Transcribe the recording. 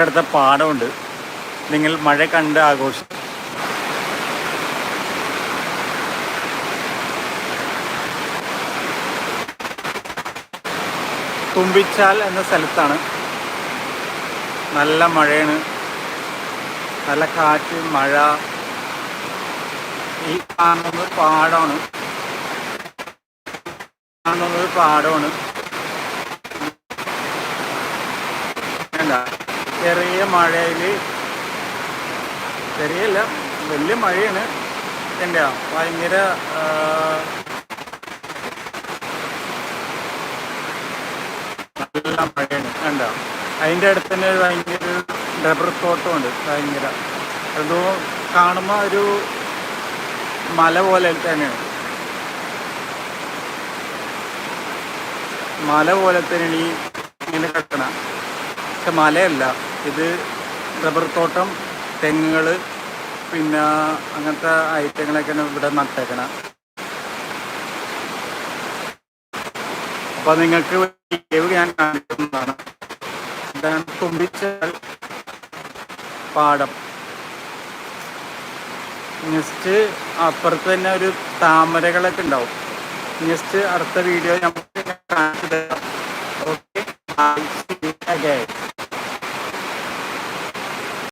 അടുത്ത പാടമുണ്ട്. നിങ്ങൾ മഴ കണ്ട് ആഘോഷം തുമ്പിച്ചാൽ എന്ന സ്ഥലത്താണ്. നല്ല മഴയാണ്. നല്ല കാറ്റ് മഴ. ഈ കാണുന്നത് പാടമാണ്. കാണുന്നത് പാടമാണ്. ചെറിയ മഴയിൽ ചെറിയല്ല വലിയ മഴയാണ്. എന്റെ ഭയങ്കര നല്ല മഴയാണ്. കണ്ട? അതിന്റെ അടുത്ത് തന്നെ ഭയങ്കര റബ്ബർ തോട്ടമുണ്ട് ഭയങ്കര. അതോ കാണുമ്പോൾ ഒരു മല പോലെ തന്നെയാണ്. മല പോലെ തന്നെയാണ് ഈ ഇങ്ങനെ കിടക്കണ പക്ഷെ മലയല്ല. ഇത് റബ്ബർ തോട്ടം തെങ്ങുകൾ പിന്നെ അങ്ങനത്തെ ഐറ്റങ്ങളൊക്കെയാണ് ഇവിടെ നട്ടേക്കണം. അപ്പോൾ നിങ്ങൾക്ക് ഞാൻ കാണിക്കുന്നതാണ്. ഇതാണ് തുമ്പിച്ചാൽ പാടം. നെക്സ്റ്റ് അപ്പുറത്ത് തന്നെ ഒരു താമരകളൊക്കെ ഉണ്ടാവും. നെക്സ്റ്റ് അടുത്ത വീഡിയോ നമുക്ക് കാണിച്ചു തരാം. ഓക്കെ